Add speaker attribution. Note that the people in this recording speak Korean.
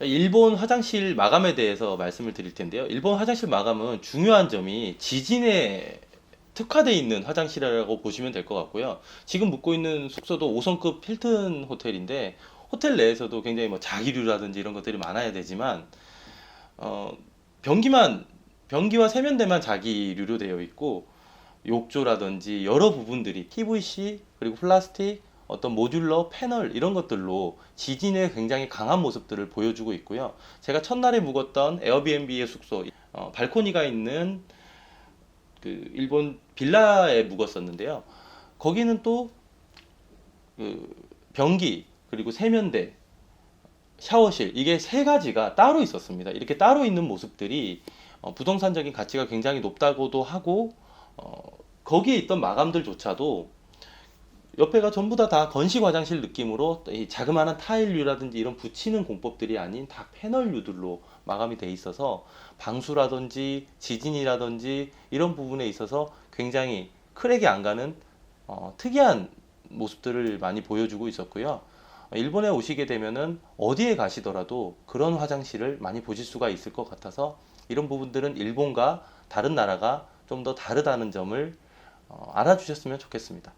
Speaker 1: 일본 화장실 마감에 대해서 말씀을 드릴 텐데요. 일본 화장실 마감은 중요한 점이 지진에 특화되어 있는 화장실이라고 보시면 될 것 같고요. 지금 묵고 있는 숙소도 5성급 힐튼 호텔인데 호텔 내에서도 굉장히 뭐 자기류라든지 이런 것들이 많아야 되지만 어, 변기만 변기와 세면대만 자기류로 되어 있고 욕조라든지 여러 부분들이 PVC 그리고 플라스틱 어떤 모듈러 패널 이런 것들로 지진의 굉장히 강한 모습들을 보여주고 있고요. 제가 첫날에 묵었던 에어비앤비의 숙소 어, 발코니가 있는 그 일본 빌라에 묵었었는데요. 거기는 또 그 변기 그리고 세면대 샤워실 이게 세 가지가 따로 있었습니다. 이렇게 따로 있는 모습들이 어, 부동산적인 가치가 굉장히 높다고도 하고 어, 거기에 있던 마감들조차도 옆에가 전부 다 다 건식 화장실 느낌으로 이 자그마한 타일류라든지 이런 붙이는 공법들이 아닌 다 패널류들로 마감이 돼 있어서 방수라든지 지진이라든지 이런 부분에 있어서 굉장히 크랙이 안 가는 어, 특이한 모습들을 많이 보여주고 있었고요. 일본에 오시게 되면은 어디에 가시더라도 그런 화장실을 많이 보실 수가 있을 것 같아서 이런 부분들은 일본과 다른 나라가 좀 더 다르다는 점을 어, 알아주셨으면 좋겠습니다.